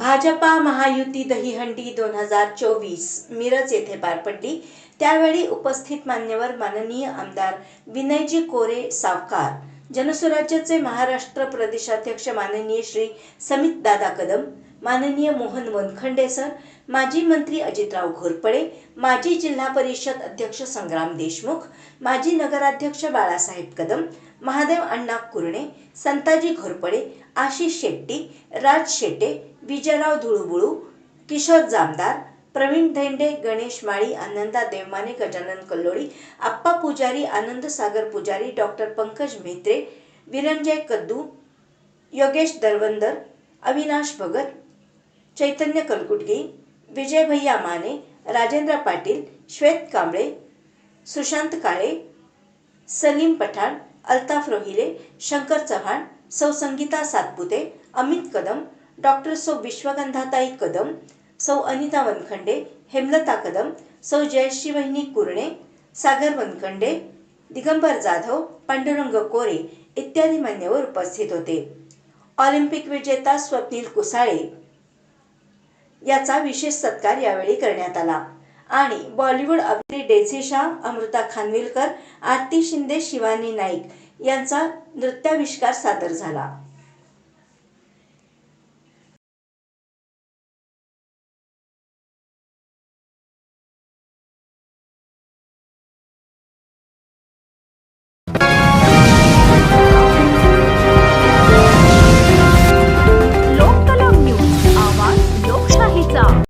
भाजपा महायुती दहीहंडी दोन हजार चोवीस मिरज येथे पार पडली त्यावेळी उपस्थित मान्यवर माननीय आमदार विनयजी कोरे सावकार जनसुराज्याचे महाराष्ट्र प्रदेशाध्यक्ष माननीय श्री समित दादा कदम माननीय मोहन वनखंडे सर माजी मंत्री अजितराव घोरपडे माजी जिल्हा परिषद अध्यक्ष संग्राम देशमुख माजी नगराध्यक्ष बाळासाहेब कदम महादेव अण्णा कुरणे संताजी घोरपडे आशिष शेट्टी राज शेटे विजयराव धुळुबुळू किशोर जामदार प्रवीण धेंडे गणेश माळी आनंदा देवमाने गजानन कल्लोळी आप्पा पुजारी आनंद सागर पुजारी डॉक्टर पंकज म्हेत्रे विरंजय कद्दू योगेश दरवंदर अविनाश भगत चैतन्य कलकुटगी विजय भैया माने राजेंद्र पाटील श्वेत कांबळे सुशांत काळे सलीम पठाण अल्ताफ रोहिले शंकर चव्हाण सौसंगीता सातपुते अमित कदम डॉक्टर सौ विश्वगंधाताई कदम सौ अनिता वनखंडे हेमलता कदम सौ जयश्री वहिनी कुरणे सागर वनखंडे दिगंबर जाधव पांडुरंग कोरे इत्यादी मान्यवर उपस्थित होते. ऑलिम्पिक विजेता स्वप्नील कुसाळे याचा विशेष सत्कार यावेळी करण्यात आला. आणि बॉलिवूड अभिनेत्री डेझी शाह अमृता खानविलकर आरती शिंदे शिवानी नाईक यांचा नृत्याविष्कार सादर झाला.